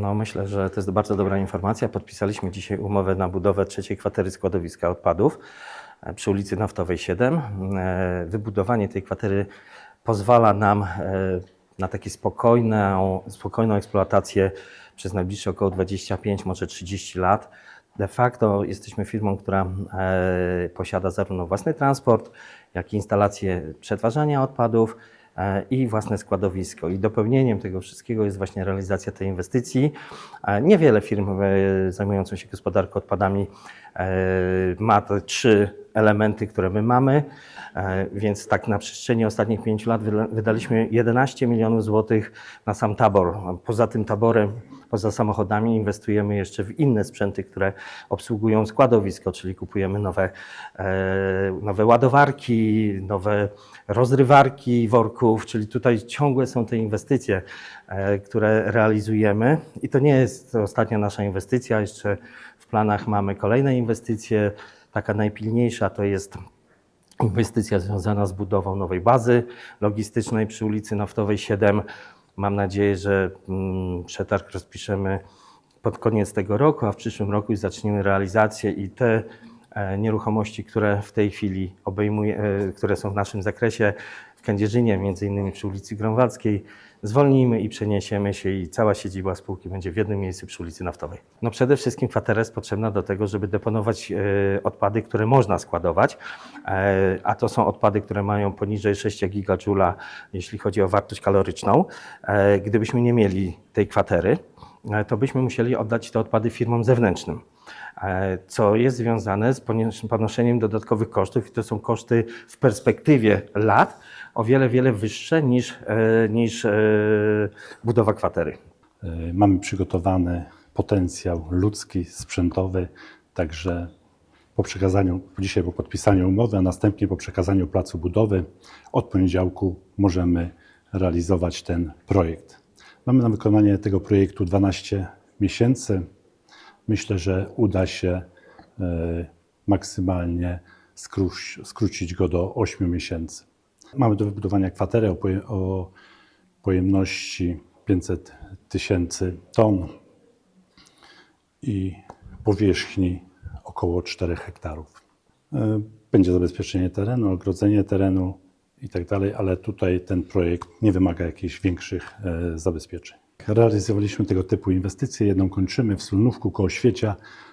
No myślę, że to jest bardzo dobra informacja. Podpisaliśmy dzisiaj umowę na budowę trzeciej kwatery składowiska odpadów e, przy ulicy Naftowej 7. E, Wybudowanie tej kwatery pozwala nam e, na taką spokojną, spokojną eksploatację przez najbliższe około 25, może 30 lat. De facto jesteśmy firmą, która posiada zarówno własny transport, jak i instalacje przetwarzania odpadów i własne składowisko. I dopełnieniem tego wszystkiego jest właśnie realizacja tej inwestycji. E, Niewiele firm e, zajmujących się gospodarką odpadami e, ma te trzy elementy, które my mamy, E, więc tak na przestrzeni ostatnich pięciu lat wyda- wydaliśmy 11 milionów złotych na sam tabor. Poza tym taborem, poza samochodami inwestujemy jeszcze w inne sprzęty, które obsługują składowisko, czyli kupujemy nowe, e, nowe ładowarki, nowe rozrywarki worków, czyli tutaj ciągłe są te inwestycje, e, które realizujemy. I to nie jest ostatnia nasza inwestycja, jeszcze w planach mamy kolejne inwestycje. Taka najpilniejsza to jest inwestycja związana z budową nowej bazy logistycznej przy ulicy Naftowej 7. Mam nadzieję, że mm, przetarg rozpiszemy pod koniec tego roku, a w przyszłym roku już zaczniemy realizację i te nieruchomości, które w tej chwili obejmuje, e, które są w naszym zakresie w Kędzierzynie, między innymi przy ulicy Grąwaldzkiej, zwolnimy i przeniesiemy się i cała siedziba spółki będzie w jednym miejscu przy ulicy Naftowej. No przede wszystkim kwatera jest potrzebna do tego, żeby deponować e, odpady, które można składować, e, a to są odpady, które mają poniżej 6 gigajoula, jeśli chodzi o wartość kaloryczną. E, gdybyśmy nie mieli tej kwatery, e, to byśmy musieli oddać te odpady firmom zewnętrznym e, co jest związane z ponoszeniem dodatkowych kosztów i to są koszty w perspektywie lat o wiele, wiele wyższe niż, e, niż e, budowa kwatery. E, Mamy przygotowany potencjał ludzki, sprzętowy, także po przekazaniu, dzisiaj po podpisaniu umowy, a następnie po przekazaniu placu budowy od poniedziałku możemy realizować ten projekt. Mamy na wykonanie tego projektu 12 miesięcy. Myślę, że uda się e, maksymalnie skrócić go do 8 miesięcy. Mamy do wybudowania kwaterę o pojemności 500 tysięcy ton i powierzchni około 4 hektarów. E, Będzie zabezpieczenie terenu, ogrodzenie terenu i tak dalej, ale tutaj ten projekt nie wymaga jakichś większych e, zabezpieczeń. Realizowaliśmy tego typu inwestycje. Jedną kończymy w Sulnówku koło Świecia.